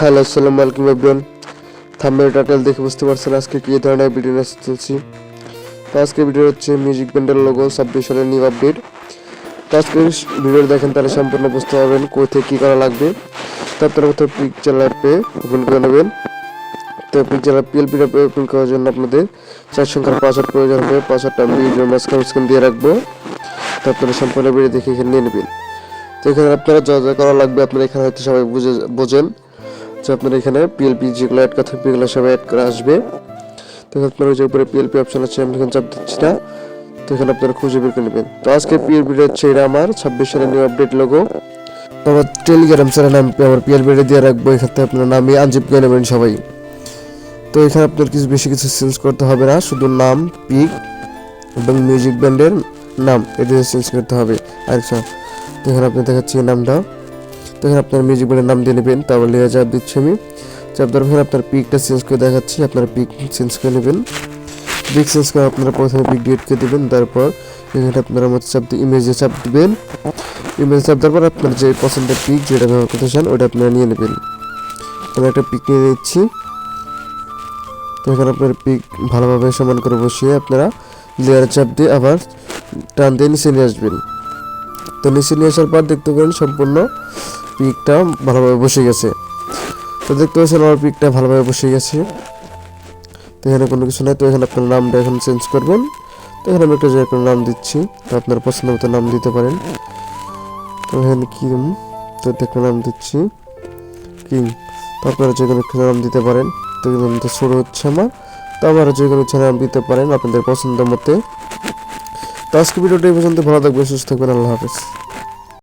Hello আসসালামু আলাইকুম everyone thumbnail title দেখে বুঝতে পারছেন আজকে কি ধরনের ভিডিও নিয়ে চলছি। তো আজকে ভিডিও হচ্ছে মিউজিক ব্যান্ডের লোগো সালের নিউ আপডেট তো আজকে ভিডিও দেখেন, তাহলে সম্পূর্ণ বুঝতে পারবেন কোথায় কী করা লাগবে। তো কোথাও পিকচার অ্যাপে ওপেন করে নেবেন। তো পিকচার পিএলপি অ্যাপে ওপেন করার জন্য আপনাদের চার সংখ্যার পাসওয়ার্ড প্রয়োজন হবে। পাসওয়ার্ডটা আমি ভিডিওর স্ক্রিন দিয়ে রাখব। তো আপনারা সম্পূর্ণ ভিডিও দেখে এখানে নিয়ে নেবেন। তো এখানে আপনারা যা যা করা লাগবে আপনারা এখানে হয়তো সবাই বুঝে বোঝেন। যে আপনার এখানে পিএলপি যেগুলো অ্যাড করতে হবে, এগুলো সবাই অ্যাড করা আসবে। তো আপনার ওই যে উপরে পিএলপি অপশন আছে, আমি এখানে চাপ দিচ্ছি না। তো এখানে আপনারা খুঁজে বের করে নেবেন। তো আজকে পিএলপিটা হচ্ছে এটা আমার, ছাব্বিশ সালের নিউ আপডেট লোগো আমার টেলিগ্রাম চ্যানেল আমি আমার পিএলপিটা দিয়ে রাখব, এখান থেকে আপনার নামই আনজিপ করে নেবেন সবাই। তো এখানে আপনার কিছু বেশি কিছু চেঞ্জ করতে হবে না, শুধু নাম পিক এবং মিউজিক ব্যান্ডের নাম এটা চেঞ্জ করতে হবে। আচ্ছা তো এখানে আপনি দেখাচ্ছি নামটা। তো এখানে আপনার মিউজিক ব্যান্ডের নাম দিয়ে নেবেন, তারপর লেয়ার চাপ দিচ্ছি আমি চাপ দেওয়ার পরে আপনার পিকটা চেঞ্জ করে দেখাচ্ছি, আপনার পিক চেঞ্জ করে নেবেন। পিক চেঞ্জ করে আপনারা প্রথমে পিক ডিলিট করে দেবেন, তারপর এখানে আপনারা মধ্যে চাপ দিয়ে ইমেজে চাপ দেবেন। ইমেজে চাপ দেওয়ার পর আপনার যে পছন্দের পিক যেটা ব্যবহার করতে চান ওটা আপনারা নিয়ে নেবেন। আমি একটা পিক নিয়ে নিচ্ছি। তো এখানে আপনার পিক ভালোভাবে সমান করে বসিয়ে আপনারা লেয়ার চাপ দিয়ে আবার টান দিয়ে নিচে নিয়ে আসবেন। তো নিচে নিয়ে আসার পর দেখতে পারেন সম্পূর্ণ পিকটা ভালোভাবে বসে গেছে। তো দেখতে পাচ্ছেন আমার পিকটা ভালোভাবে বসে গেছে। তো এখানে কোনো কিছু নাই, তো এখানে আপনার নামটা এখন চেঞ্জ করবেন। তো এখানে আমি একটা যে একটা নাম দিচ্ছি, তো আপনার পছন্দ মতো নাম দিতে পারেন। তো এখানে কি তো একটা নাম দিচ্ছি, কিং। তো আপনারা যে কোনো একটা নাম দিতে পারেন। তো শুরু হচ্ছে আমার। তো আপনারা যে কোনো ইচ্ছা নাম দিতে পারেন আপনাদের পছন্দ মতে। তো আজকে ভিডিওটা এই পর্যন্ত। ভালো থাকবে সুস্থ থাকবেন আল্লাহ হাফেজ।